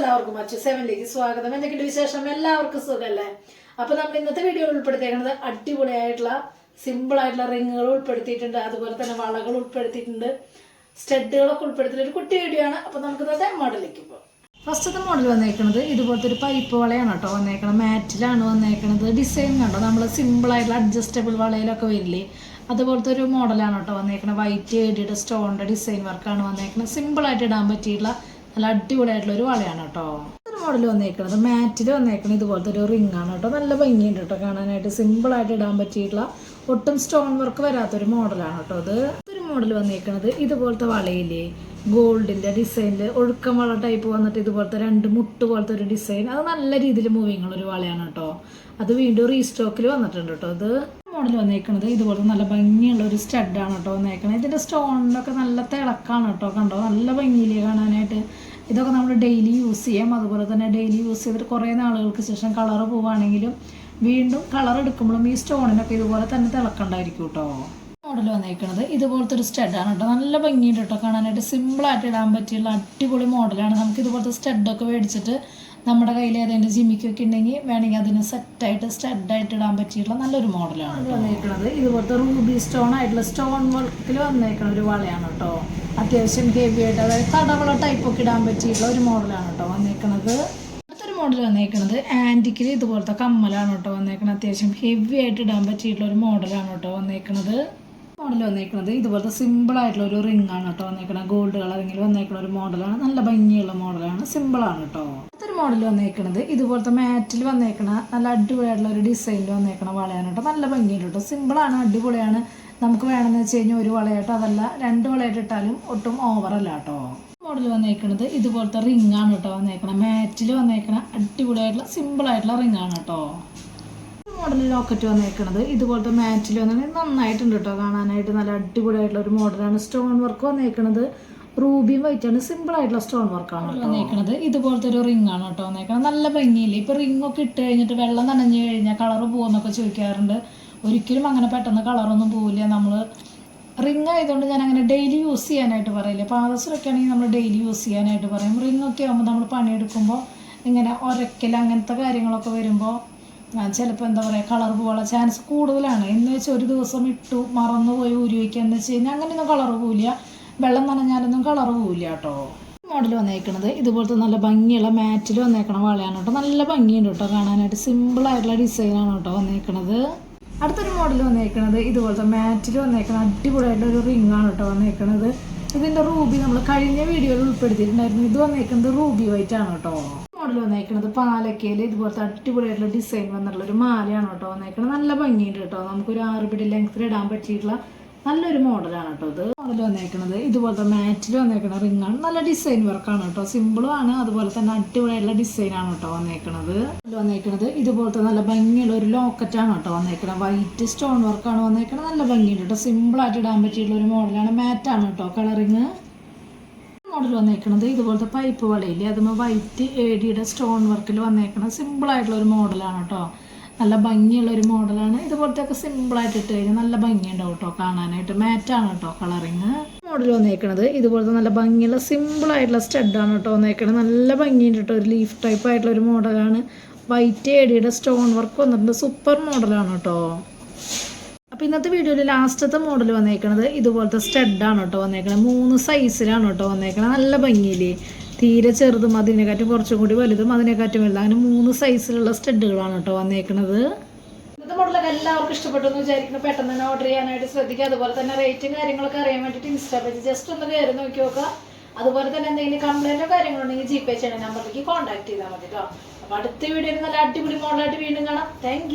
എല്ലാവർക്കും അച്ഛ സെവനിലേക്ക് സ്വാഗതം. എന്തൊക്കെയുണ്ട് വിശേഷം? എല്ലാവർക്കും സുഖമല്ലേ അപ്പൊ നമ്മൾ ഇന്നത്തെ വീഡിയോ ഉൾപ്പെടുത്തിയേക്കുന്നത് അടിപൊളിയായിട്ടുള്ള സിമ്പിൾ ആയിട്ടുള്ള റിങ്ങുകൾ ഉൾപ്പെടുത്തിയിട്ടുണ്ട്. അതുപോലെ തന്നെ വളകൾ ഉൾപ്പെടുത്തിയിട്ടുണ്ട്. സ്റ്റഡുകളൊക്കെ ഉൾപ്പെടുത്തിയ ഒരു കുട്ടി വീഡിയോ ആണ്. അപ്പൊ നമുക്ക് ഇന്നത്തെ മോഡലിലേക്ക് പോകാം. ഫസ്റ്റത്തെ മോഡൽ വന്നേക്കുന്നത് ഇതുപോലത്തെ ഒരു പൈപ്പ് വളയാണ് കേട്ടോ വന്നേക്കണം മാറ്റിലാണ് വന്നേക്കുന്നത് ഡിസൈൻ കണ്ടോ? നമ്മൾ സിമ്പിൾ ആയിട്ടുള്ള അഡ്ജസ്റ്റബിൾ വളയിലൊക്കെ വരില്ലേ? അതുപോലത്തെ ഒരു മോഡലാണ് കേട്ടോ വന്നേക്കുന്നത് വൈറ്റ് ഏടിയുടെ സ്റ്റോണിന്റെ ഡിസൈൻ വർക്കാണ് വന്നേക്കുന്നത് സിമ്പിൾ ആയിട്ട് ഇടാൻ പറ്റിയിട്ടുള്ള നല്ല അടിപൊളിയായിട്ടുള്ള ഒരു വളയാണ് കേട്ടോ. ഒരു മോഡൽ വന്നേക്കണത്. മാറ്റിൽ വന്നേക്കണത് ഇതുപോലത്തെ ഒരു റിംഗ് ആണ് കേട്ടോ. നല്ല ഭംഗിയുണ്ട് കേട്ടോ കാണാനായിട്ട്. സിമ്പിൾ ആയിട്ട് ഇടാൻ പറ്റിയിട്ടുള്ള ഒട്ടും സ്റ്റോൺ വർക്ക് വരാത്തൊരു മോഡലാണ് കേട്ടോ അത് ഒരു മോഡൽ വന്നേക്കണത് ഇതുപോലത്തെ വളയില്ലേ? ഗോൾഡിന്റെ ഡിസൈനിൽ ഒഴുക്കം വള ടൈപ്പ് വന്നിട്ട് ഇതുപോലത്തെ രണ്ട് മുട്ട് പോലത്തെ ഒരു ഡിസൈൻ അത് നല്ല രീതിയിൽ മൂവിങ്ങുള്ള ഒരു വളയാണ് കേട്ടോ. അത് വീണ്ടും റീസ്റ്റോക്കിൽ വന്നിട്ടുണ്ട് കേട്ടോ ഇത്. മോഡൽ വന്നേക്കുന്നത് ഇതുപോലത്തെ നല്ല ഭംഗിയുള്ള ഒരു സ്റ്റഡാണ് കേട്ടോ വന്നേക്കുന്നത് ഇതിന്റെ സ്റ്റോണിനൊക്കെ നല്ല തിളക്കാണ് കേട്ടോ കണ്ടോ? നല്ല ഭംഗിയിൽ കാണാനായിട്ട്. ഇതൊക്കെ നമ്മൾ ഡെയിലി യൂസ് ചെയ്യാം. അതുപോലെ തന്നെ ഡെയിലി യൂസ് ചെയ്തിട്ട് കുറേ നാളുകൾക്ക് ശേഷം കളർ പോവുകയാണെങ്കിലും വീണ്ടും കളർ എടുക്കുമ്പോഴും ഈ സ്റ്റോണിനൊക്കെ ഇതുപോലെ തന്നെ തിളക്കണ്ടായിരിക്കും കേട്ടോ മോഡൽ വന്നേക്കുന്നത് ഇതുപോലത്തെ ഒരു സ്റ്റഡാണ് കേട്ടോ നല്ല ഭംഗിയുണ്ട് കേട്ടോ കാണാനായിട്ട്. സിമ്പിളായിട്ട് ഇടാൻ പറ്റിയുള്ള അടിപൊളി മോഡലാണ്. നമുക്ക് ഇതുപോലത്തെ സ്റ്റഡൊക്കെ മേടിച്ചിട്ട് നമ്മുടെ കയ്യിൽ ഏതെങ്കിലും ജിമ്മിക്കൊക്കെ ഉണ്ടെങ്കിൽ വേണമെങ്കിൽ അതിന് സെറ്റായിട്ട് സ്റ്റഡായിട്ട് ഇടാൻ പറ്റിയിട്ടുള്ള നല്ലൊരു മോഡലാണ് വന്നേക്കുന്നത് ഇതുപോലത്തെ റൂബി സ്റ്റോൺ ആയിട്ടുള്ള സ്റ്റോൺ വർക്കിൽ വന്നേക്കുന്ന ഒരു വളയാണ് കേട്ടോ. അത്യാവശ്യം ഹെവി ആയിട്ട് അതായത് തടവള ടൈപ്പൊക്കെ ഇടാൻ പറ്റിയിട്ടുള്ള ഒരു മോഡലാണ് കേട്ടോ വന്നേക്കുന്നത് അടുത്തൊരു മോഡൽ വന്നേക്കുന്നത് ആന്റിക്കിൽ ഇതുപോലത്തെ കമ്മലാണ് കേട്ടോ വന്നേക്കുന്നത് അത്യാവശ്യം ഹെവി ആയിട്ട് ഇടാൻ പറ്റിയിട്ടുള്ള ഒരു മോഡലാണ് കേട്ടോ വന്നേക്കുന്നത് മോഡൽ വന്നേക്കുന്നത് ഇതുപോലത്തെ സിമ്പിൾ ആയിട്ടുള്ള ഒരു റിംഗ് ആണ് കേട്ടോ വന്നേക്കുന്നത് ഗോൾഡ് കളറിങ്ങിൽ വന്നേക്കുന്ന ഒരു മോഡലാണ്. നല്ല ഭംഗിയുള്ള മോഡലാണ്. സിമ്പിൾ ആണ് കേട്ടോ. മോഡൽ വന്നേക്കണത്. ഇതുപോലത്തെ മാറ്റിൽ വന്നേക്കണ നല്ല അടിപൊളിയായിട്ടുള്ള ഒരു ഡിസൈനിൽ വന്നേക്കണ വളയാണ് കേട്ടോ നല്ല ഭംഗിയുണ്ട് കേട്ടോ സിമ്പിളാണ് അടിപൊളിയാണ്. നമുക്ക് വേണമെന്ന് വെച്ച് കഴിഞ്ഞാൽ ഒരു വളയായിട്ടോ അതല്ല രണ്ട് വളയായിട്ട് ഇട്ടാലും ഒട്ടും ഓവറല്ല കേട്ടോ മോഡൽ വന്നേക്കണത് ഇതുപോലത്തെ റിംഗ് ആണ് കേട്ടോ വന്നേക്കണം. മാറ്റിൽ വന്നേക്കണ അടിപൊളിയായിട്ടുള്ള സിമ്പിളായിട്ടുള്ള റിംഗ് ആണ് കേട്ടോ മോഡൽ ലോക്കറ്റ് വന്നേക്കണത് ഇതുപോലത്തെ മാറ്റിൽ വന്നത് നന്നായിട്ടുണ്ട് കേട്ടോ കാണാനായിട്ട് നല്ല അടിപൊളിയായിട്ടുള്ള ഒരു മോഡലാണ് സ്റ്റോൺ വർക്ക് വന്നേക്കണത് റൂബിയും വൈറ്റാണ് സിമ്പിൾ ആയിട്ടുള്ള സ്റ്റോൺ വർക്കാണ് വന്നേക്കണത്. ഇതുപോലത്തെ ഒരു റിംഗ് ആണ് കേട്ടോ വന്നേക്കണത്. നല്ല ഭംഗിയില്ലേ? ഇപ്പൊ റിംഗ് ഒക്കെ ഇട്ട് കഴിഞ്ഞിട്ട് വെള്ളം നനഞ്ഞു കഴിഞ്ഞാൽ കളർ പോകുന്നൊക്കെ ചോദിക്കാറുണ്ട്. ഒരിക്കലും അങ്ങനെ പെട്ടെന്ന് കളറൊന്നും പോവില്ല. നമ്മൾ റിംഗ് ആയതുകൊണ്ട് ഞാൻ അങ്ങനെ ഡെയിലി യൂസ് ചെയ്യാനായിട്ട് പറയില്ല. പാദസരൊക്കെ ആണെങ്കിൽ നമ്മൾ ഡെയിലി യൂസ് ചെയ്യാനായിട്ട് പറയും. റിംഗ് ഒക്കെ ആകുമ്പോൾ നമ്മൾ പണിയെടുക്കുമ്പോൾ ഇങ്ങനെ ഒരക്കൽ അങ്ങനത്തെ കാര്യങ്ങളൊക്കെ വരുമ്പോൾ ചിലപ്പോൾ എന്താ പറയുക കളർ പോകാനുള്ള ചാൻസ് കൂടുതലാണ്. എന്ന് വെച്ചാൽ ഒരു ദിവസം ഇട്ടു മറന്നു പോയി ഊരി വയ്ക്കുക എന്ന് വെച്ച് കഴിഞ്ഞാൽ അങ്ങനെയൊന്നും കളർ പോവില്ല. വെള്ളം നനഞ്ഞാലൊന്നും കളർ പോവില്ല കേട്ടോ. മോഡൽ വന്നേക്കണത് ഇതുപോലത്തെ നല്ല ഭംഗിയുള്ള മാറ്റിൽ വന്നേക്കണ വളയാണ് കേട്ടോ. നല്ല ഭംഗിയുണ്ട് കേട്ടോ കാണാനായിട്ട്. സിമ്പിൾ ആയിട്ടുള്ള ഡിസൈനാണ് കേട്ടോ വന്നേക്കണത്. അടുത്തൊരു മോഡൽ വന്നേക്കണത് ഇതുപോലത്തെ മാറ്റിൽ വന്നേക്കണ അടിപൊളിയായിട്ടുള്ള ഒരു റിംഗ് ആണ് കേട്ടോ വന്നേക്കണത്. ഇതിന്റെ റൂബി നമ്മൾ കഴിഞ്ഞ വീഡിയോയിൽ ഉൾപ്പെടുത്തിയിട്ടുണ്ടായിരുന്നു. ഇത് വന്നേക്കുന്നത് റൂബി വൈറ്റ് ആണ് കേട്ടോ. മോഡൽ വന്നേക്കണത് പാലക്കയിൽ ഇതുപോലത്തെ അടിപൊളിയായിട്ടുള്ള ഡിസൈൻ വന്നിട്ടുള്ള ഒരു മാലയാണ് കേട്ടോ വന്നേക്കണത്. നല്ല ഭംഗിയുണ്ട് കേട്ടോ. നമുക്കൊരു ആറ് പിടി ലെങ്ത്തിൽ ഇടാൻ പറ്റിയിട്ടുള്ള നല്ലൊരു മോഡലാണ് കേട്ടോ ഇത്. മോഡൽ വന്നേക്കണത്. ഇതുപോലത്തെ മാറ്റിൽ വന്നേക്കുന്ന റിംഗ് ആണ് നല്ല ഡിസൈൻ വർക്കാണ് കേട്ടോ സിമ്പിളും ആണ്. അതുപോലെ തന്നെ അടിപൊളിയായിട്ടുള്ള ഡിസൈനാണ് കേട്ടോ വന്നേക്കുന്നത് വന്നേക്കണത്. ഇതുപോലത്തെ നല്ല ഭംഗിയുള്ള ഒരു ലോക്കറ്റ് ആണ് കേട്ടോ വന്നേക്കണത്. വൈറ്റ് സ്റ്റോൺ വർക്കാണ് വന്നേക്കണത്. നല്ല ഭംഗിയുണ്ട് കേട്ടോ സിമ്പിൾ ആയിട്ട് ഇടാൻ പറ്റിയുള്ള ഒരു മോഡലാണ് മാറ്റാണ് കേട്ടോ കളറിങ് മോഡൽ വന്നേക്കണത് ഇതുപോലത്തെ പൈപ്പ് വളയില്ലേ അതുമ്പോൾ വൈറ്റ് ഏടിയുടെ സ്റ്റോൺ വർക്കിൽ വന്നേക്കണ സിമ്പിൾ ആയിട്ടുള്ള ഒരു മോഡലാണ് കേട്ടോ നല്ല ഭംഗിയുള്ള ഒരു മോഡലാണ്. ഇതുപോലത്തെ ഒക്കെ സിമ്പിൾ ആയിട്ട് ഇട്ട് കഴിഞ്ഞാൽ നല്ല ഭംഗിയുണ്ടാവും കേട്ടോ കാണാനായിട്ട്. മാറ്റാണ് കേട്ടോ കളറിങ് മോഡൽ വന്നേക്കണത്. ഇതുപോലത്തെ നല്ല ഭംഗിയുള്ള സിമ്പിൾ ആയിട്ടുള്ള സ്റ്റഡാണ് കേട്ടോ വന്നേക്കണത്. നല്ല ഭംഗിയുണ്ട് കേട്ടോ ഒരു ലീഫ് ടൈപ്പ് ആയിട്ടുള്ള ഒരു മോഡലാണ്. വൈറ്റ് ഏടിയുടെ സ്റ്റോൺ വർക്ക് വന്നിട്ടുണ്ട്. സൂപ്പർ മോഡലാണ് കേട്ടോ അപ്പോൾ ഇന്നത്തെ വീഡിയോയിൽ ലാസ്റ്റത്തെ മോഡൽ വന്നേക്കണത് ഇതുപോലത്തെ സ്റ്റഡാണ് കേട്ടോ വന്നേക്കണത്. മൂന്ന് സൈസിലാണ് കേട്ടോ വന്നേക്കണത്. നല്ല ഭംഗിയില്ലേ? തീരെ ചെറുതും അതിനെക്കാട്ടും കുറച്ചും കൂടി വലുതും അതിനെക്കാട്ടും വലുതും. അങ്ങനെ മൂന്ന് സൈസിലുള്ള സ്റ്റഡുകളാണ് കേട്ടോ വന്നേക്കണത്. ഇന്നത്തെ മോഡലൊക്കെ എല്ലാവർക്കും ഇഷ്ടപ്പെട്ടു എന്ന് വിചാരിക്കുന്നു. പെട്ടെന്ന് തന്നെ ഓർഡർ ചെയ്യാനായിട്ട് ശ്രദ്ധിക്കുക. അതുപോലെ തന്നെ റേറ്റും കാര്യങ്ങളൊക്കെ അറിയാൻ വേണ്ടിയിട്ട് ഇൻസ്റ്റാ പേജ് ജസ്റ്റ് ഒന്ന് കയറി നോക്കി നോക്കുക. അതുപോലെ തന്നെ എന്തെങ്കിലും കംപ്ലൈന്റോ കാര്യങ്ങളുണ്ടെങ്കിൽ ജി പേ ചെയ്യണ നമ്പറിലേക്ക് കോൺടാക്ട് ചെയ്താൽ മതി കേട്ടോ. അപ്പോൾ അടുത്ത വീഡിയോയിൽ നല്ല അടിപൊളി മോഡലായിട്ട് വീണ്ടും കാണാം. താങ്ക്